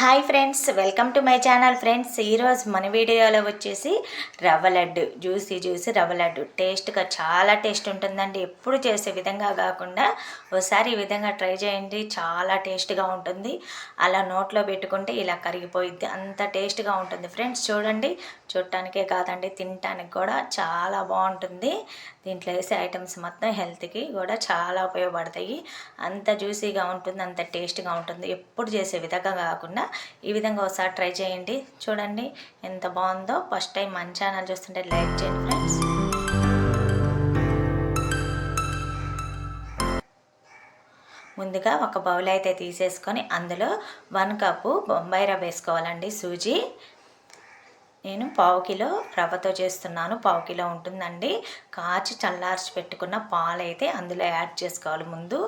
Hi friends welcome to my channel friends. ఈరోజు మన వీడియోలో వచ్చేసి రవ్వ లడ్డు జ్యూసీ జ్యూసీ రవ్వ లడ్డు. టేస్ట్గా చాలా టేస్ట్ ఉంటుందండి. ఎప్పుడు చేసే విధంగా కాకుండా ఒకసారి ఈ విధంగా ట్రై చేయండి. చాలా టేస్ట్గా ఉంటుంది. అలా నోట్లో పెట్టుకుంటే ఇలా కరిగిపోయిద్ది. అంత టేస్ట్గా ఉంటుంది. ఫ్రెండ్స్ చూడండి. చూడటానికే కాదండి తినటానికి కూడా చాలా బాగుంటుంది. దీంట్లో వేసే ఐటమ్స్ మొత్తం హెల్త్కి కూడా చాలా ఉపయోగపడతాయి. అంత జ్యూసీగా ఉంటుంది అంత టేస్ట్గా ఉంటుంది. ఎప్పుడు చేసే విధంగా కాకుండా ఈ విధంగా ఒకసారి ట్రై చేయండి. చూడండి ఎంత బాగుందో. ఫస్ట్ టైం మన ఛానల్ చూస్తుంటే లైక్ చేయండి ఫ్రెండ్స్. ముందుగా ఒక బౌల్ అయితే తీసేసుకొని అందులో వన్ కప్పు బొంబాయి రవ్వ వేసుకోవాలండి. సూజీ నేను పావు కిలో రవ్వతో చేస్తున్నాను. పావు కిలో ఉంటుందండి. కాచి చల్లార్చి పెట్టుకున్న పాలు అయితే అందులో యాడ్ చేసుకోవాలి ముందు.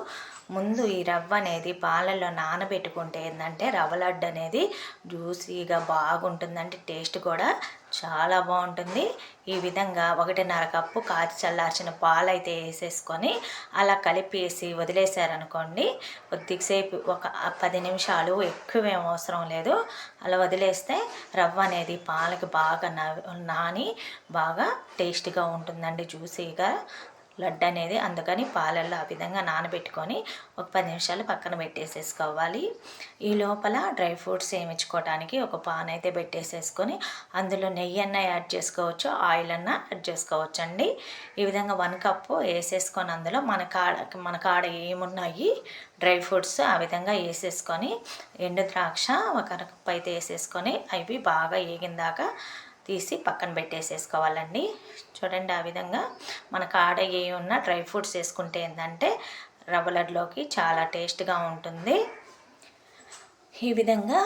ముందు ఈ రవ్వ అనేది పాలల్లో నానబెట్టుకుంటే ఏంటంటే రవ్వ లడ్డు అనేది జ్యూసీగా బాగుంటుందండి. టేస్ట్ కూడా చాలా బాగుంటుంది. ఈ విధంగా ఒకటిన్నర కప్పు కాచి చల్లార్చిన పాలు అయితే వేసేసుకొని అలా కలిపేసి వదిలేసారనుకోండి కొద్దిసేపు ఒక పది నిమిషాలు ఎక్కువేం అవసరం లేదు. అలా వదిలేస్తే రవ్వ అనేది పాలకి బాగా నాని బాగా టేస్ట్గా ఉంటుందండి జ్యూసీగా. లడ్డు అనేది అందుకని పాలల్లో ఆ విధంగా నానబెట్టుకొని ఒక పది నిమిషాలు పక్కన పెట్టేసేసుకోవాలి. ఈ లోపల డ్రై ఫ్రూట్స్ వేయించుకోవడానికి ఒక పాన్ అయితే పెట్టేసేసుకొని అందులో నెయ్యి అన్న యాడ్ చేసుకోవచ్చు ఆయిల్ అన్న యాడ్ చేసుకోవచ్చు అండి ఈ విధంగా వన్ కప్పు వేసేసుకొని అందులో మన కాడ మన కాడ ఏమున్నాయి డ్రై ఫ్రూట్స్ ఆ విధంగా వేసేసుకొని ఎండు ద్రాక్ష ఒక కప్పు అయితే వేసేసుకొని అవి బాగా ఏగిందాక తీసి పక్కన పెట్టేసేసుకోవాలండి. చూడండి ఆ విధంగా మన కాడ ఏ ఉన్న డ్రై ఫ్రూట్స్ వేసుకుంటే ఏంటంటే రవ్వ లడ్లోకి చాలా టేస్ట్గా ఉంటుంది. ఈ విధంగా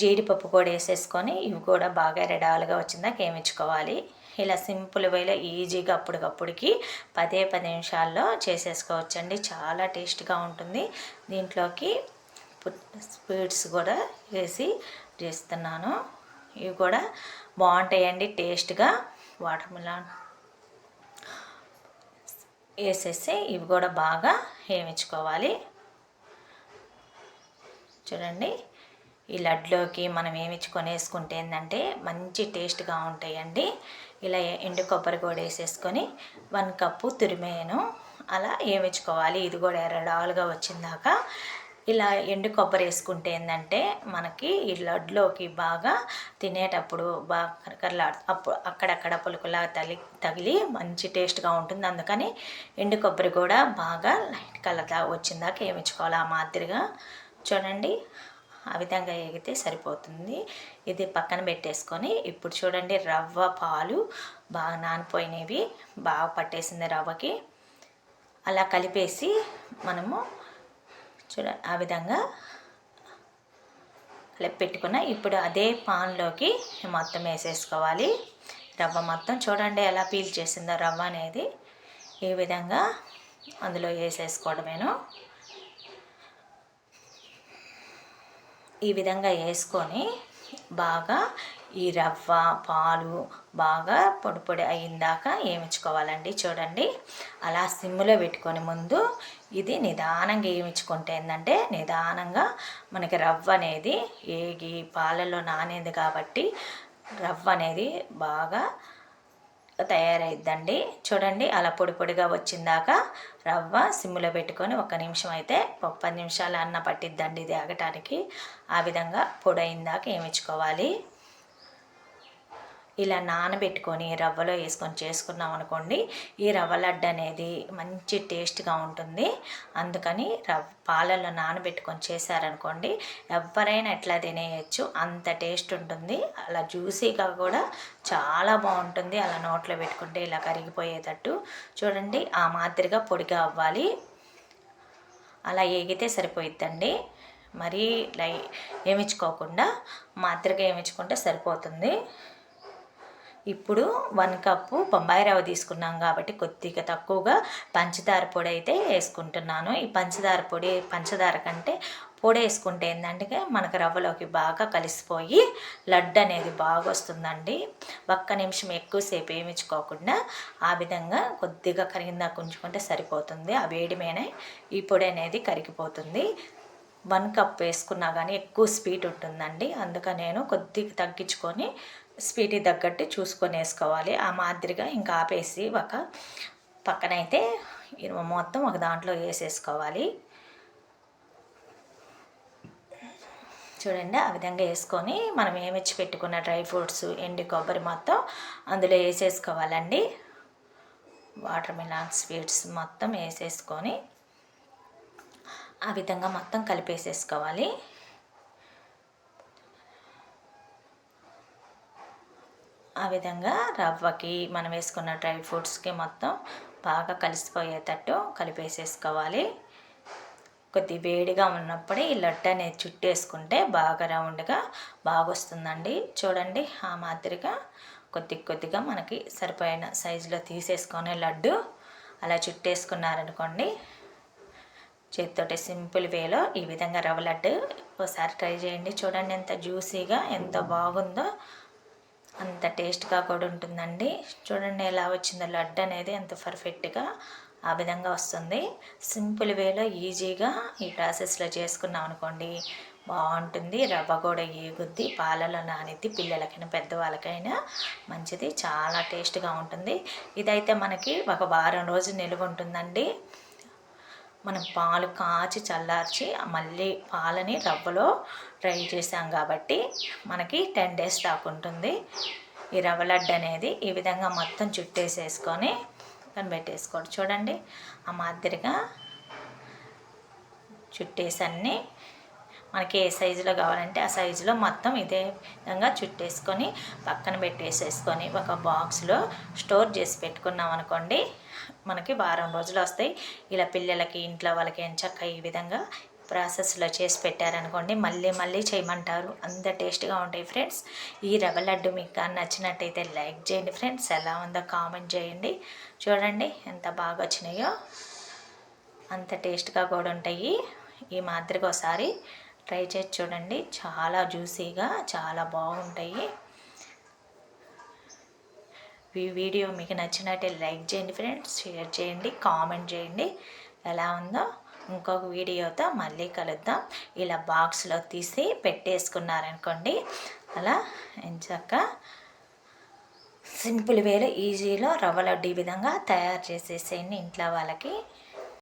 జీడిపప్పు కూడా వేసేసుకొని ఇవి కూడా బాగా రెడాలుగా వచ్చిందాక ఏమించుకోవాలి. ఇలా సింపుల్ వేలో ఈజీగా అప్పటికప్పుడుకి పదే పది నిమిషాల్లో చేసేసుకోవచ్చండి. చాలా టేస్ట్గా ఉంటుంది. దీంట్లోకి స్వీట్స్ కూడా వేసి చేస్తున్నాను. ఇవి కూడా బాగుంటాయండి టేస్ట్గా. వాటర్ మిలాన్ వేసేసి ఇవి కూడా బాగా వేయించుకోవాలి. చూడండి ఈ లడ్లోకి మనం వేయించుకొని వేసుకుంటే ఏంటంటే మంచి టేస్ట్గా ఉంటాయండి. ఇలా ఎండు కొబ్బరి కూడా వేసేసుకొని వన్ కప్పు తురిమేను. అలా వేయించుకోవాలి. ఇది కూడా ఎర్రడాలుగా వచ్చిందాక ఇలా ఎండు కొబ్బరి వేసుకుంటే ఏంటంటే మనకి ఈ లడ్లోకి బాగా తినేటప్పుడు బాగా కరకరలా అప్పుడు అక్కడక్కడ పులుకులా తగిలి తగిలి మంచి టేస్ట్గా ఉంటుంది. అందుకని ఎండు కొబ్బరి కూడా బాగా లైట్ కలర్ వచ్చిందాక వేయించుకోవాలి. ఆ మాదిరిగా చూడండి ఆ విధంగా ఎగితే సరిపోతుంది. ఇది పక్కన పెట్టేసుకొని ఇప్పుడు చూడండి రవ్వ పాలు బాగా నానిపోయినవి బాగా పట్టేసింది రవ్వకి. అలా కలిపేసి మనము చూడ ఆ విధంగా పెట్టుకున్న. ఇప్పుడు అదే పాన్లోకి మొత్తం వేసేసుకోవాలి. రవ్వ మొత్తం చూడండి ఎలా పీల్ చేసిందో రవ్వ అనేది. ఈ విధంగా అందులో వేసేసుకోవడమేను. ఈ విధంగా వేసుకొని బాగా ఈ రవ్వ పాలు బాగా పొడి పొడి ఏమించుకోవాలండి చూడండి. అలా సిమ్లో పెట్టుకొని ముందు ఇది నిదానంగా ఏమించుకుంటే ఏంటంటే నిదానంగా మనకి రవ్వ అనేది ఏగి పాలల్లో నానేది కాబట్టి రవ్వ అనేది బాగా తయారైద్దండి. చూడండి అలా పొడి పొడిగా వచ్చిందాక రవ్వ సిమ్లో పెట్టుకొని ఒక నిమిషం అయితే పది నిమిషాలు అన్న పట్టిద్దండి ఇది ఆగటానికి. ఆ విధంగా పొడి అయిందాక ఏమించుకోవాలి? ఇలా నానబెట్టుకొని రవ్వలో వేసుకొని చేసుకున్నాం అనుకోండి ఈ రవ్వ లడ్డు అనేది మంచి టేస్ట్గా ఉంటుంది. అందుకని రవ్ పాలల్లో నానబెట్టుకొని చేశారనుకోండి ఎవరైనా ఎట్లా తినేయచ్చు అంత టేస్ట్ ఉంటుంది. అలా జ్యూసీగా కూడా చాలా బాగుంటుంది. అలా నోట్లో పెట్టుకుంటే ఇలా కరిగిపోయేటట్టు. చూడండి ఆ మాదిరిగా పొడిగా అవ్వాలి. అలా ఏగితే సరిపోయిద్దండి. మరీ లై ఏమించుకోకుండా మాదిరిగా ఏమించుకుంటే సరిపోతుంది. ఇప్పుడు వన్ కప్పు బొంబాయి రవ్వ తీసుకున్నాం కాబట్టి కొద్దిగా తక్కువగా పంచదార పొడి అయితే వేసుకుంటున్నాను. ఈ పంచదార పొడి పంచదార కంటే పొడి వేసుకుంటే ఏంటంటే మనకు రవ్వలోకి బాగా కలిసిపోయి లడ్డు అనేది బాగా వస్తుందండి. ఒక్క నిమిషం ఎక్కువసేపు వేయించుకోకుండా ఆ విధంగా కొద్దిగా కరిగిందా ఉంచుకుంటే సరిపోతుంది. ఆ వేడి ఈ పొడి అనేది కరిగిపోతుంది. వన్ కప్ వేసుకున్నా కానీ ఎక్కువ స్వీట్ ఉంటుందండి. అందుకని నేను కొద్దిగా తగ్గించుకొని స్వీట్కి తగ్గట్టు చూసుకొని వేసుకోవాలి. ఆ మాదిరిగా ఇంకా ఆపేసి ఒక పక్కనైతే ఇది మొత్తం ఒక దాంట్లో వేసేసుకోవాలి. చూడండి ఆ విధంగా వేసుకొని మనం ఏమిచ్చి పెట్టుకున్న డ్రై ఫ్రూట్స్ ఎండి కొబ్బరి మొత్తం అందులో వేసేసుకోవాలండి. వాటర్ మిలాన్ స్వీట్స్ మొత్తం వేసేసుకొని ఆ విధంగా మొత్తం కలిపేసేసుకోవాలి. ఆ విధంగా రవ్వకి మనం వేసుకున్న డ్రై ఫ్రూట్స్కి మొత్తం బాగా కలిసిపోయేటట్టు కలిపేసేసుకోవాలి. కొద్ది వేడిగా ఉన్నప్పుడే ఈ లడ్డు అనేది చుట్టేసుకుంటే బాగా రౌండ్గా బాగా వస్తుందండి చూడండి ఆ మాదిరిగా కొద్ది కొద్దిగా మనకి సరిపోయిన సైజులో తీసేసుకొని లడ్డు అలా చుట్టేసుకున్నారనుకోండి చేతితోటి సింపుల్ వేలో ఈ విధంగా రవ్వ లడ్డు ఒకసారి ట్రై చేయండి. చూడండి ఎంత జ్యూసీగా ఎంత బాగుందో అంత టేస్ట్గా కూడా ఉంటుందండి. చూడండి ఎలా వచ్చిందో లడ్డు అనేది ఎంత పర్ఫెక్ట్గా ఆ విధంగా వస్తుంది. సింపుల్ వేలో ఈజీగా ఈ ప్రాసెస్లో చేసుకున్నాం అనుకోండి బాగుంటుంది. రవ్వ కూడా ఏగుద్ది పాలలో నానిద్ది పిల్లలకైనా పెద్దవాళ్ళకైనా మంచిది చాలా టేస్ట్గా ఉంటుంది. ఇదైతే మనకి ఒక వారం రోజు నిలువ ఉంటుందండి. మనం పాలు కాచి చల్లార్చి మళ్ళీ పాలని రవ్వలో డ్రై చేసాం కాబట్టి మనకి టెన్ డేస్ దాకా ఉంటుంది. ఈ రవ్వ లడ్డు అనేది ఈ విధంగా మొత్తం చుట్టేసేసుకొని పెట్టేసుకోండి. చూడండి ఆ మాదిరిగా చుట్టేసి అన్నీ మనకి ఏ సైజులో కావాలంటే ఆ సైజులో మొత్తం ఇదే విధంగా చుట్టేసుకొని పక్కన పెట్టేసేసుకొని ఒక బాక్స్లో స్టోర్ చేసి పెట్టుకున్నాం అనుకోండి మనకి వారం రోజులు వస్తాయి. ఇలా పిల్లలకి ఇంట్లో వాళ్ళకి ఎంచక్క ఈ విధంగా ప్రాసెస్లో చేసి పెట్టారనుకోండి మళ్ళీ మళ్ళీ చేయమంటారు. అంత టేస్ట్గా ఉంటాయి ఫ్రెండ్స్ ఈ రవ్వ లడ్డు మీకు కానీ నచ్చినట్టయితే లైక్ చేయండి ఫ్రెండ్స్ ఎలా ఉందో కామెంట్ చేయండి. చూడండి ఎంత బాగా వచ్చినాయో. అంత టేస్ట్గా కూడా ఉంటాయి. ఈ మాదిరిగా ఒకసారి ట్రై చేసి చూడండి. చాలా జ్యూసీగా చాలా బాగుంటాయి. ఈ వీడియో మీకు నచ్చినట్టే లైక్ చేయండి ఫ్రెండ్స్ షేర్ చేయండి కామెంట్ చేయండి. ఎలా ఉందో ఇంకొక వీడియోతో మళ్ళీ కలుద్దాం. ఇలా బాక్స్లో తీసి పెట్టేసుకున్నారనుకోండి అలా ఎంచక్క సింపుల్ వేలో ఈజీలో రవ్వ లడ్డు ఈ విధంగా తయారు చేసేసేయండి ఇంట్లో వాళ్ళకి.